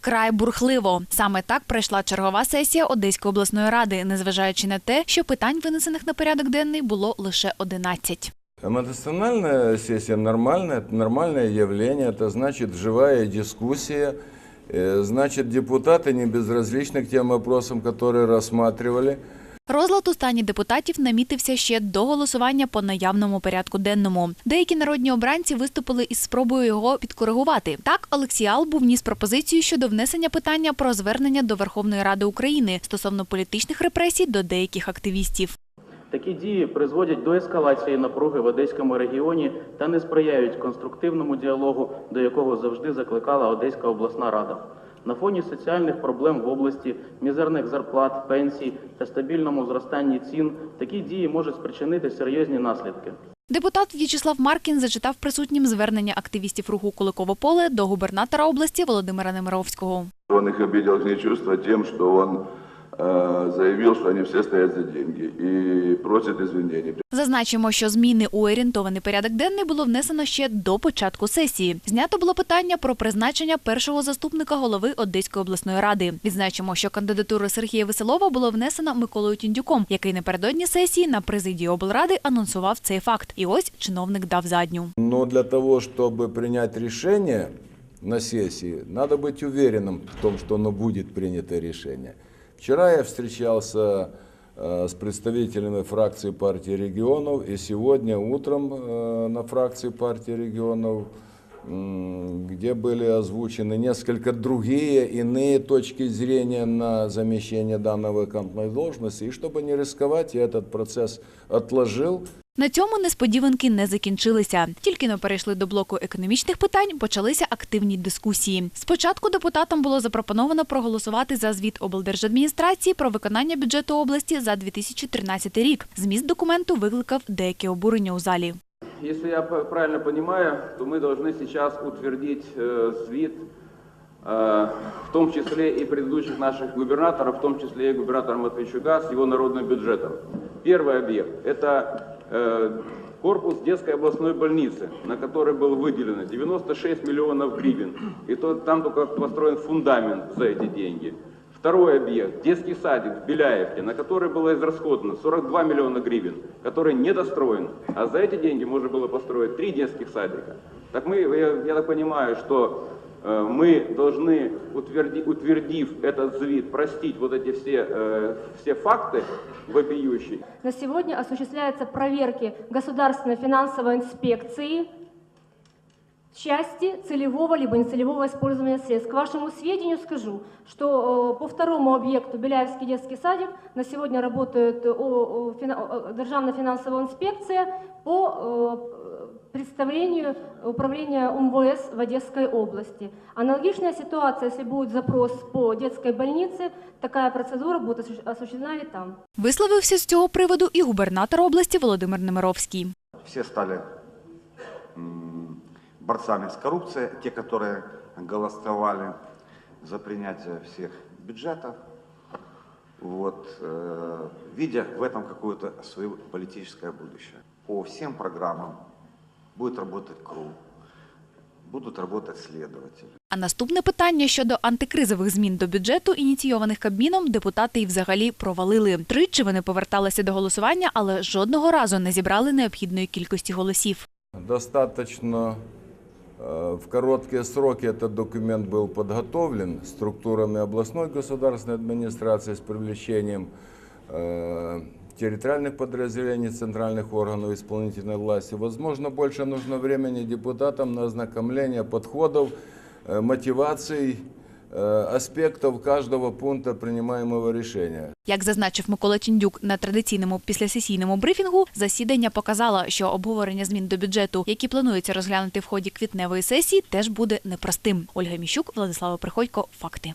вкрай бурхливо. Саме так пройшла чергова сесія Одеської обласної ради, незважаючи на те, що питань, винесених на порядок денний, було лише 11. Эмоциональная сессия нормальная, это нормальное явление, это значит живая дискуссия, э, значит депутаты не безразличны к тем вопросам, которые рассматривали. Розлад у стані депутатів намітився ще до голосування по наявному порядку денному. Деякі народні обранці виступили із спробою його підкоригувати. Так, Олексій Албу вніс пропозицію щодо внесення питання про звернення до Верховної Ради України стосовно політичних репресій до деяких активістів. Такі дії призводять до ескалації напруги в Одеському регіоні та не сприяють конструктивному діалогу, до якого завжди закликала Одеська обласна рада. На фоні соціальних проблем в області, мізерних зарплат, пенсій та стабільному зростанні цін такі дії можуть спричинити серйозні наслідки. Депутат В'ячеслав Маркін зачитав присутнім звернення активістів руху Куликове поле до губернатора області Володимира Немировського. Он их обидел их нечувство тем, что он э, заявил, что они все стоят за деньги и просит извинений. Зазначимо, що зміни у орієнтований порядок денний було внесено ще до початку сесії. Знято було питання про призначення першого заступника голови Одеської обласної ради. Відзначимо, що кандидатуру Сергія Веселова було внесено Миколою Тіндюком, який напередодні сесії на президії облради анонсував цей факт. І ось чиновник дав задню. Но для того, чтобы принять решение на сессии, надо быть уверенным в том, что оно будет принято решение. Вчера я встречался э, с представителями фракции партии регионов, и сегодня утром э, на фракции партии регионов, м, где были озвучены несколько другие, иные точки зрения на замещение данной вакантной должности. И чтобы не рисковать, я этот процесс отложил. На цьому несподіванки не закінчилися. Тільки но перейшли до блоку економічних питань, почалися активні дискусії. Спочатку депутатам було запропоновано проголосувати за звіт облдержадміністрації про виконання бюджету області за 2013 рік. Зміст документу викликав деяке обурення у залі. Если я п- правильно понимаю, то мы должны сейчас утвердить э, свит, э, в том числе и предыдущих наших губернаторов, в том числе и губернатора Матвейчука с его народным бюджетом. Первый объект – это э, корпус детской областной больницы, на который было выделено 96 миллионов гривен. И то, там только построен фундамент за эти деньги. Второй объект – детский садик в Беляевке, на который было израсходовано 42 миллиона гривен, который недостроен. А за эти деньги можно было построить три детских садика. Так мы, я, я так понимаю, что э, мы должны, утверди- утвердив этот звит, простить вот эти все, э, все факты вопиющие, На сегодня осуществляются проверки Государственной финансовой инспекции в части целевого либо нецелевого использования средств. К вашему сведению скажу, что э, по второму объекту Беляевский детский садик на сегодня работает э, Державная финансовая инспекция по э, представлению управления УМВС в Одесской области. Аналогичная ситуация, если будет запрос по детской больнице, такая процедура будет осущ- осуществлена и там. Висловився з цього приводу і губернатор області Володимир Немировський. все стали борцами с коррупцией, те, которые голосовали за принятие всех бюджетов, вот, э, видя в этом какое-то свое политическое будущее. По всем программам будет работать КРУ, будут работать следователи. А наступне питання щодо антикризових змін до бюджету, ініційованих Кабміном, депутати і взагалі провалили. Тричі вони поверталися до голосування, але жодного разу не зібрали необхідної кількості голосів. Достаточно э, в короткие сроки этот документ был подготовлен структурами областной государственной администрации с привлечением э, территориальных подразделений центральных органов исполнительной власти. Возможно, больше нужно времени депутатам на ознакомление подходов, э, мотиваций, э, аспектов каждого пункта принимаемого решения. Як зазначив Микола Тіндюк на традиційному післясесійному брифінгу, засідання показало, що обговорення змін до бюджету, які планується розглянути в ході квітневої сесії, теж буде непростим. Ольга Міщук, Владислава Приходько. Факти.